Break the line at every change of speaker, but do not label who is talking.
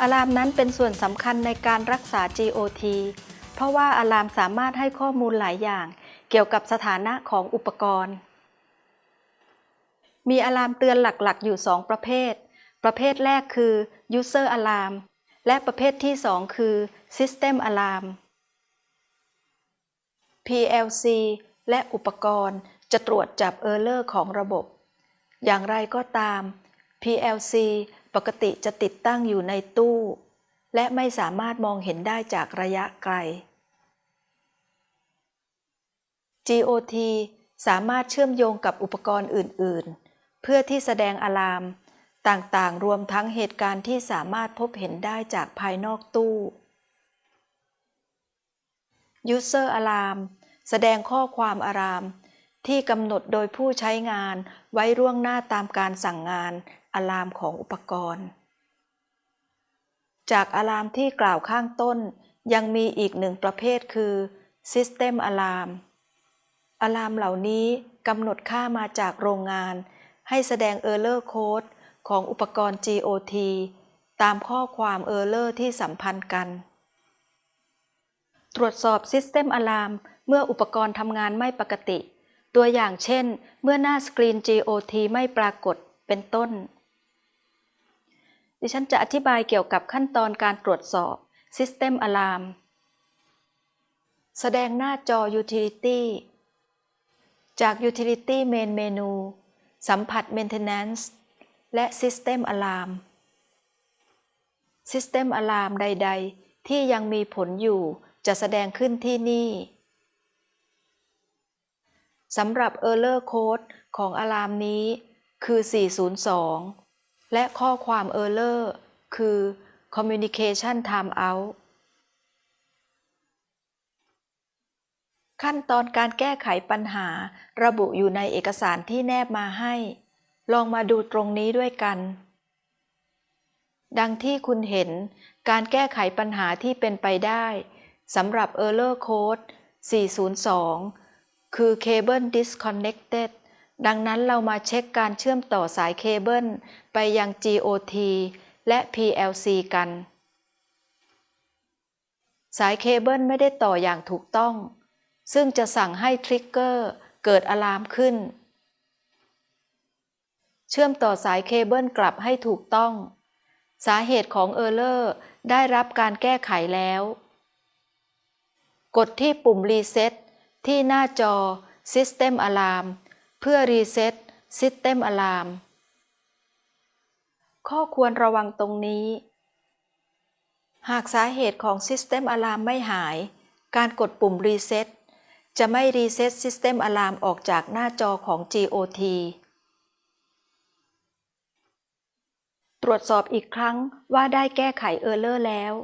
อะลามนั้นเป็นส่วนสำคัญในการรักษา GOT เพราะว่าอะลามสามารถให้ข้อมูลหลายอย่าง เกี่ยวกับสถานะของอุปกรณ์ มีอะลามเตือนหลักๆ อยู่ 2 ประเภท ประเภทแรกคือ User Alarm และประเภทที่ 2 คือ System Alarm PLC และอุปกรณ์จะตรวจจับเออร์เลอร์ของระบบ อย่างไรก็ตาม PLC ปกติจะติดตั้งอยู่ในตู้ และไม่สามารถมองเห็นได้จากระยะไกล GOT สามารถเชื่อมโยงกับอุปกรณ์อื่น ๆ เพื่อที่แสดงอะลาม ต่าง ๆ รวมทั้งเหตุการณ์ที่สามารถพบเห็นได้จากภายนอกตู้ User Alarm แสดงข้อความอาราม ที่กำหนดโดยผู้ใช้งานไว้ร่วงหน้าตามการสั่งงานอะลามของอุปกรณ์ จากอะลามที่กล่าวข้างต้น ยังมีอีกหนึ่งประเภทคือ System Alarm อะลามเหล่านี้กำหนดค่ามาจากโรงงาน ให้แสดง Error Code ของอุปกรณ์ GOT ตามข้อความ Error ที่สัมพันธ์กัน ตรวจสอบ System Alarm เมื่ออุปกรณ์ทำงานไม่ปกติ ตัวอย่างเช่น เมื่อหน้าสกรีน GOT ไม่ปรากฏเป็นต้น ดิฉันจะอธิบายเกี่ยวกับขั้นตอนการตรวจสอบ System Alarm แสดงหน้าจอ Utility จาก Utility Main Menu สัมผัส Maintenance และ System Alarm System Alarm ใด ๆ ที่ยังมีผลอยู่จะแสดงขึ้นที่นี่ สำหรับ Error Code ของอะลามนี้คือ 402 และข้อความ Error คือ Communication Timeout ขั้นตอนการแก้ไขปัญหาระบุอยู่ในเอกสารที่แนบมาให้ ลองมาดูตรงนี้ด้วยกัน ดังที่คุณเห็นการแก้ไขปัญหาที่เป็นไปได้สำหรับ Error Code 402 คือ Cable Disconnected ดังนั้นเรามาเช็คการเชื่อมต่อสายเคเบิลไปยัง GOT และ PLC กัน สายเคเบิลไม่ได้ต่ออย่างถูกต้อง ซึ่งจะสั่งให้ทริกเกอร์เกิดอะลามขึ้น เชื่อมต่อสายเคเบิลกลับให้ถูกต้อง สาเหตุของเออร์เลอร์ได้รับการแก้ไขแล้ว กดที่ปุ่ม Reset ที่หน้าจอ System Alarm เพื่อ Reset System Alarm ข้อควรระวังตรงนี้ หากสาเหตุของ System Alarm ไม่หาย การกดปุ่ม Reset จะไม่ Reset System Alarm ออกจากหน้าจอของ GOT ตรวจสอบอีกครั้งว่าได้แก้ไขเออร์เลอร์แล้ว